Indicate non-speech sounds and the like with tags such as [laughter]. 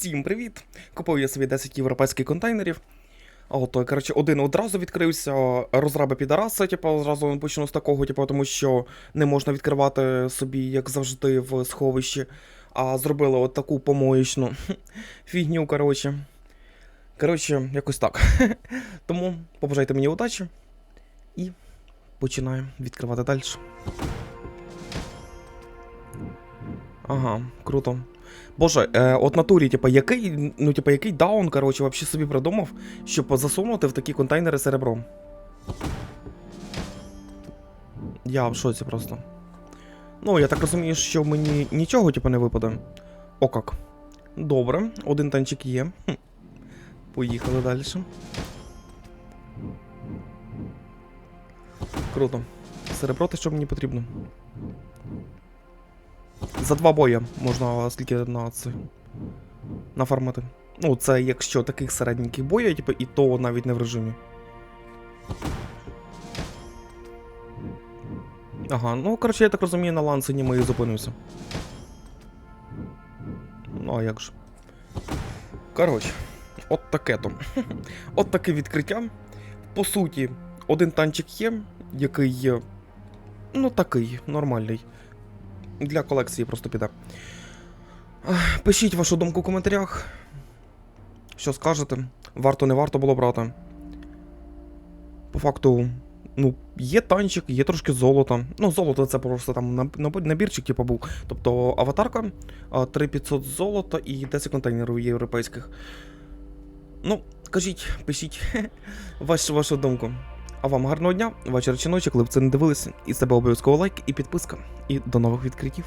Всім привіт! Купив я собі 10 європейських контейнерів. От, той, коротше, один одразу відкрився, розраби підараси, типу, одразу почну з такого, типу, тому що не можна відкривати собі, як завжди, в сховищі. А зробили от таку помоєчну [laughs] фігню, коротше. Коротше, якось так. [laughs] Тому побажайте мені удачі і починаю відкривати далі. Ага, круто. Боже, е, от натурі, типа, який, ну, типа, який даун, коротше, вообще собі придумав, щоб засунути в такі контейнери серебром. Я в шоці просто. Ну, я так розумію, що мені нічого, типа, не випаде. О как. Добре, один танчик є. Хм. Поїхали далі. Круто. Серебро те, що мені потрібно. За два бої можна скільки на це нафармити. Ну, це якщо таких середніх боїв, типу, і то навіть не в режимі. Ага, ну коротше, я так розумію, на лансені ми і зупинимося. Ну, а як же. Коротше, от таке то. [laughs] От таке відкриття. По суті, один танчик є, який є. Ну, такий, нормальний. Для колекції просто піде. Пишіть вашу думку в коментарях. Що скажете? Варто, не варто було брати. По факту, ну, є танчик, є трошки золота. Ну, золото це просто там наб- наб- набірчик, типу, був. Тобто аватарка, 3500 золота і 10 контейнерів європейських. Ну, кажіть, пишіть [laughs] вашу, вашу думку. А вам гарного дня, вечора чи ночі, коли б це не дивилися. І з тебе обов'язково лайк і підписка. І до нових відкриттів.